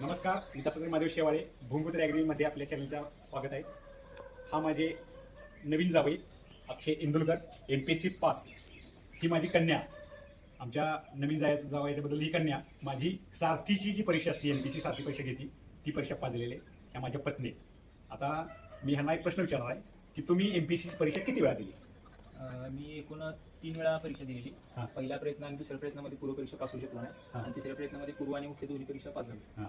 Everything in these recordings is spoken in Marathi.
नमस्कार मी दत्तात्रय माधव शेवाळे भूमपुत्र ॲग्रीमध्ये आपल्या चॅनलच्या स्वागत आहे. हा माझे नवीन जावई Akshay Indulkar M P C pass. ही माझी कन्या. आमच्या नवीन जाय जावायच्याबद्दल ही कन्या. माझी सारथीची जी परीक्षा असते एम पी सी सारथी परीक्षा घेते ती परीक्षा पास झालेली आहे. ह्या माझ्या पत्नी. आता मी ह्यांना एक प्रश्न विचारणार आहे की तुम्ही एम पी सीची परीक्षा किती वेळा दिली? मी एकूण तीन वेळा परीक्षा दिलेली. हा. पहिल्या प्रयत्न आणि दुसऱ्या प्रयत्नामध्ये पूर्व परीक्षा पास होऊ शकलो नाही. हा. आणि तिसऱ्या प्रयत्नामध्ये पूर्व आणि मुख्य दोन्ही परीक्षा पास झाली.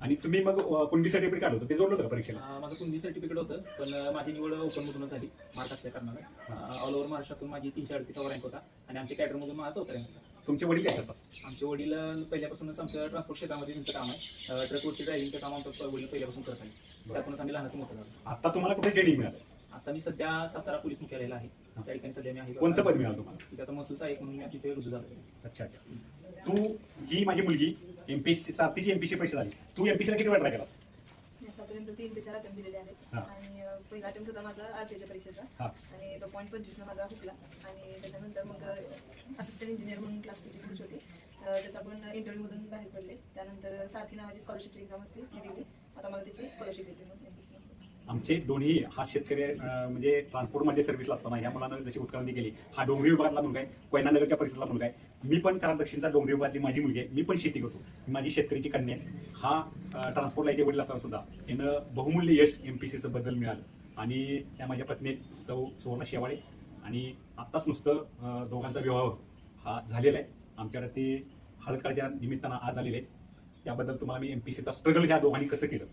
आणि तुम्ही मग अं, कुणबी सर्टिफिकेट काढलं होतं? ते जोडलं होतं का परीक्षेला? अं, माझं कुणबी सर्टिफिकेट होतं पण अं, माझी निवड ओपन मधूनच झाली. मार्क असल्या कारणानं. ऑल ओव्हर महाराष्ट्रातून माझी तीनशे अडतीसावा रँक होता आणि आमच्या कॅडरमधून माझा चौथा रँक होता. तुमचे वडील काय करतात? आमचे वडील अं, पहिल्यापासूनच आमचं ट्रान्सपोर्ट क्षेत्रामध्ये त्यांचं काम आहे. अं, ट्रकवरती ड्रायव्हिंगचं काम आमचं वडील पहिल्यापासून करत आहे त्यातूनच आम्ही लहानच मोठं झालो. आता तुम्हाला कुठे ट्रेनिंग मिळालं? आता मी सध्या सातारा पोलीस मुख्यालयाला आहे. त्या ठिकाणी सध्या मी आहे कोणतं पद मिळालं तुम्हाला? तिथे आता म्हणून मी तिथे रुजू झालो. अच्छा अच्छा. तू ही माझी मुलगी एमपीएससी सातची एमपीसी परीक्षा झाली. तू एमपीसीला किती वेळ ट्राय केलास? मी आतापर्यंत तीन ते चार अटेम्प्ट दिलेले आहेत. हा. आणि अ, पहिला अटेम्प्ट होता माझा परीक्षेचा. हा. आणि तो पॉईंट पंचवीसनं माझा हुकला. आणि त्याच्यानंतर मग असिस्टंट इंजिनियर म्हणून क्लास टूची पोस्ट होती. अ, त्याचा पण इंटरव्ह्यूमधून बाहेर पडले. त्यानंतर सारथी नावाची स्कॉलरशिपची एक्झाम असते ती दिली. आता मला त्याची स्कॉलरशिप येते. मग. आमचे दोन्ही हा शेतकरी म्हणजे ट्रान्सपोर्टमध्ये सर्व्हिसला असताना ह्या मुलांना जशी उत्क्रांती केली हा डोंगरी विभागातला मुलगा आहे कोयनानगरच्या परिसरातला मुलगा आहे. मी पण करा दक्षिणचा डोंगरी विभागातली माझी मुलगी आहे मी पण शेती करतो. माझी शेतकरीची कन्या आहे. हा ट्रान्सपोर्टला याचे वडील असताना सुद्धा यानं बहुमूल्य यश एम पी सीचं बदल मिळालं. आणि त्या माझ्या पत्नी सौ सुवर्ण शेवाळे. आणि आत्ताच नुसतं दोघांचा विवाह हा झालेला आहे. आमच्याकडे ते हळदकाळच्या निमित्तानं आज आलेले आहेत. त्याबद्दल तुम्हाला मी एम पी सीचा स्ट्रगल ह्या दोघांनी कसं केलं?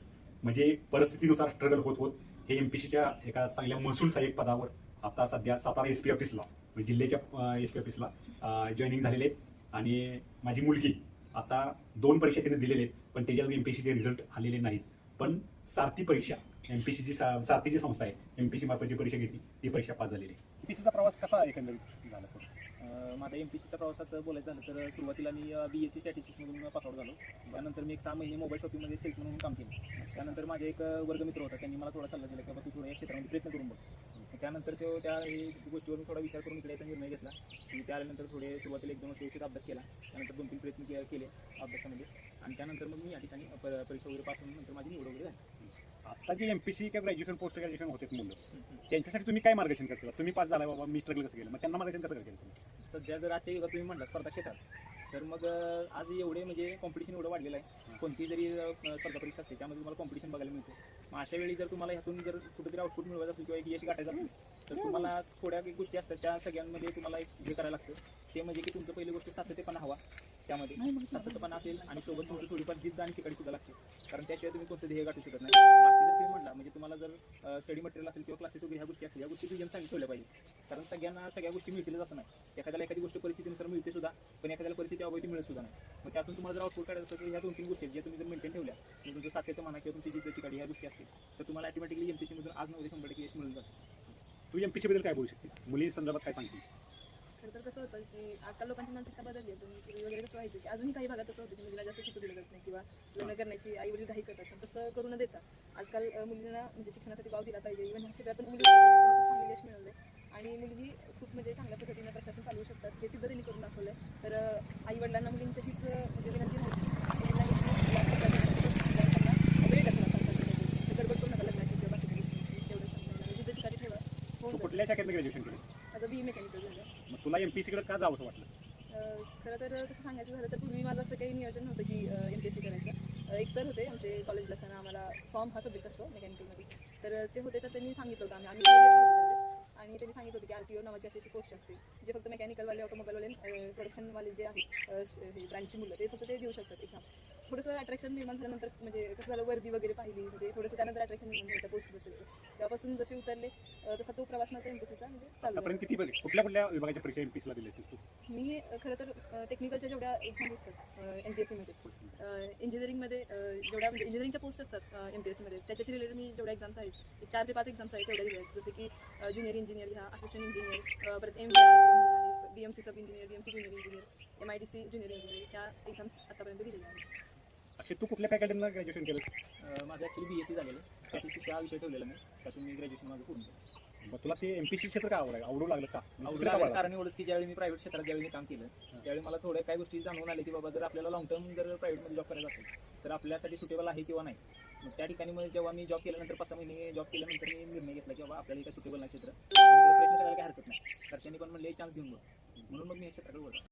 म्हणजे परिस्थितीनुसार स्ट्रगल होत होत हे एम पी सीच्या एका चांगल्या महसूल सहाय्यक पदावर आता सध्या सातारा एस पी ऑफिसला म्हणजे जिल्ह्याच्या एस पी ऑफिसला जॉईनिंग झालेले आहेत. आणि माझी मुलगी आता दोन परीक्षा तिने दिलेले आहेत पण त्याच्यावर एम पी सीचे रिझल्ट आलेले नाहीत. पण सारथी परीक्षा एम पी सीची सारथीची संस्था आहे एम पी सी मार्फत जी परीक्षा घेतली ती परीक्षा पास झालेली आहे. एम पी सीचा प्रवास कसा एकंदरीत? झाला माझा एम पी सीच्या प्रवासात बोलायचं झालं तर सुरुवातीला मी बी एस सी स्टॅटिस्टिक्समधून पासआउट झालो त्यानंतर मी एक सहा महिने मोबाईल शॉपिंगमध्ये सेल्स म्हणून काम केलं. त्यानंतर माझे एक वर्गमित्र होता त्यांनी मला थोडा सल्ला दिला की बाबा तू थोडं या क्षेत्रामध्ये प्रयत्न करून बघ. त्यानंतर तो त्या गोष्टीवरून थोडा विचार करून इकडे निर्णय घेतला. की त्यानंतर थोडे सुरुवातीला एक दोन वर्ष व्यवस्थित अभ्यास केला. त्यानंतर दोन तीन प्रयत्न के- केले अभ्यासामध्ये. आणि त्यानंतर मग मी या ठिकाणी परीक्षा वगैरे पास होऊन नंतर माझी निवड वगैरे झाली. आता जे एम पी सी किंवा ग्रॅज्युएशन पोस्ट ग्रॅज्युएशन होते मुलं त्यांच्यासाठी तुम्ही काय मार्गदर्शन करता तुम्ही पास झाला बाबा मी स्ट्रगल कसं केलं? मग त्यांना मार्गदर्शन कसं तुम्ही? सध्या जर आजच्या युगात तुम्ही म्हटलं स्पर्धा क्षेत्रात तर मग आज एवढे म्हणजे कॉम्पिटिशन एवढं वाढलेलं आहे. कोणती जरी स्पर्धा परीक्षा असते त्यामध्ये तुम्हाला कॉम्पिटिशन बघायला मिळते. मग अशा वेळी जर तुम्हाला ह्यातून जर कुठेतरी आउटपुट मिळवायचं असेल किंवा एक यश गाठायचं असेल तर तुम्हाला थोड्या गोष्टी असतात त्या सगळ्यांमध्ये तुम्हाला एक हे करायला लागतं. ते म्हणजे की तुमचं पहिली गोष्ट सातत्यपणा हवा. त्यामध्ये सातत्यपणा असेल आणि सोबत तुमची थोडीफार जिद्द आणि चिकाटी सुद्धा लागते. कारण त्याशिवाय तुम्ही कोणतं ध्येय गाठू शकत नाही. बाकी जर तुम्ही म्हटला म्हणजे तुम्हाला जर स्टडी मटेरियल असेल किंवा क्लासेस वगैरे ह्या गोष्टी असतील या गोष्टी तुम्ही चांगली ठेवल्या पाहिजे कारण सगळ्यांना सगळ्या गोष्टी मिळतीलच असं नाही. एखाद्याला एखादी गोष्ट परिस्थितीनुसार मिळते सुद्धा पण एखाद्याला परिस्थिती अवैधी मिळत सुद्धा नाही. मग त्यातून तुम्हाला जर आउटपुट काढायचं असेल तर ह्या दोन तीन गोष्टी ज्या तुम्ही जर मेंटेन ठेवल्या म्हणजे तुमचं सातत्य म्हणा किंवा तुमची जिद्द चिकाटी ह्या गोष्टी असतील तर तुम्हाला ऑटोमॅटिकली एमपीसी मधून आज नव्हते शंभर टक्के यश मिळून जातं. तू एम पी बद्दल काय बोलू शकते मुली संदर्भात काय सांगते खरं तर कसं होतं की आजकाल लोकांची मानसिकता बदलली आहे. तुम्ही पूर्वी वगैरे कसं व्हायचं की अजूनही काही भागात असं होतं की मुलीला जास्त शिकू दिलं जात नाही किंवा लग्न करण्याची आई वडील काही करतात. पण तसं करू न देता आजकाल मुलींना म्हणजे शिक्षणासाठी वाव दिला पाहिजे. इव्हन ह्या क्षेत्रात पण मुली चांगले यश मिळवलं आणि मुलगी खूप म्हणजे चांगल्या पद्धतीने प्रशासन चालवू शकतात. हे सिद्ध त्यांनी करून आहे तर आई वडिलांना मुलींच्या हीच म्हणजे विनंती म्हणजे नका लग्नाची तेवढं म्हणजे ठेवा. कुठल्या शाखेत ग्रॅज्युएशन बी मेकॅनिकल झालं. मग तुला एम पी सीकडे का जावं असं वाटलं? अह, खरं तर कसं सांगायचं झालं तर पूर्वी माझं असं काही नियोजन नव्हतं की एम पी एस सी करायचं. अह, एक सर होते आमचे कॉलेजला असताना आम्हाला सॉम हा सब्जेक्ट असतो मेकॅनिकलमध्ये तर ते होते तर त्यांनी सांगितलं होतं आम्ही. आम्ही होतो त्यावेळेस. आणि त्यांनी सांगितलं होतं की आर टी ओ नावाची अशी अशी पोस्ट असते जे फक्त मेकॅनिकलवाले ऑटोमोबाईलवाले प्रोडक्शनवाले जे आहेत अह, श- हे ब्रांचची मुलं ते फक्त ते देऊ शकतात एक्झाम थोडंसं अट्रॅक्शन निर्माण झाल्यानंतर म्हणजे कसं झालं वर्दी वगैरे पाहिली म्हणजे थोडंसं त्यानंतर अट्रॅक्शन निर्माण झालं त्या पोस्टबद्दलचं तेव्हापासून जसे उतरले तसा तो प्रवास माझा एम पी सीचा म्हणजे चालू आतापर्यंत किती बघ कुठल्या कुठल्या विभागाच्या परीक्षा एम पी सीला दिल्या तू मी अ, खरं तर टेक्निकलच्या जेवढ्या एक्झाम असतात एम पी एस सीमध्ये इंजिनिअरिंगमध्ये जेवढ्या म्हणजे इंजिनिअरिंगच्या पोस्ट असतात एम पी एस सीमध्ये त्याच्याशी रिलेटेड मी जेवढ्या एक्झाम्स आहेत एक चार ते पाच एक्झाम्स आहेत तेवढ्या दिल्या आहेत. जसे की ज्युनियर इंजिनियर घ्या असिस्टंट इंजिनियर परत M B M C sub engineer B M C junior engineer M I D C junior engineer ह्या एक्झाम्स आतापर्यंत दिलेल्या आहेत. अक्षय तू कुठल्या फॅकल्टीनं ग्रॅज्युएशन केलं अं, माझं ॲक्च्युली बी एस सी झालेलं. स्टॅटिस्टिक्स हा विषय ठेवलेला मी. त्यातून मी ग्रॅज्युएशन माझं पूर्ण केलं मग तुला ते एमपीसी क्षेत्र का आवडाय आवडू लागलं का? आवडलं मला? कारण एवढंच की ज्यावेळी मी प्रायव्हेट क्षेत्रात ज्यावेळी मी काम केलं त्यावेळी मला थोड्या काही गोष्टी जाणवून आल्या की बाबा जर आपल्याला लॉंग टर्म जर प्रायव्हेटमध्ये जॉब करायचा असेल तर आपल्यासाठी सुटेबल आहे किंवा नाही. मग त्या ठिकाणी मग जेव्हा मी जॉब केल्यानंतर पाच सहा महिने जॉब केल्यानंतर मी निर्णय घेतला की बाबा आपल्याला काही सुटेबल नाही क्षेत्र. आपण प्रयत्न करायला काही हरकत नाही. घरच्यांनी पण म्हणले चान्स घेऊन बघ. म्हणून मग मी या क्षेत्राकडे वळलो.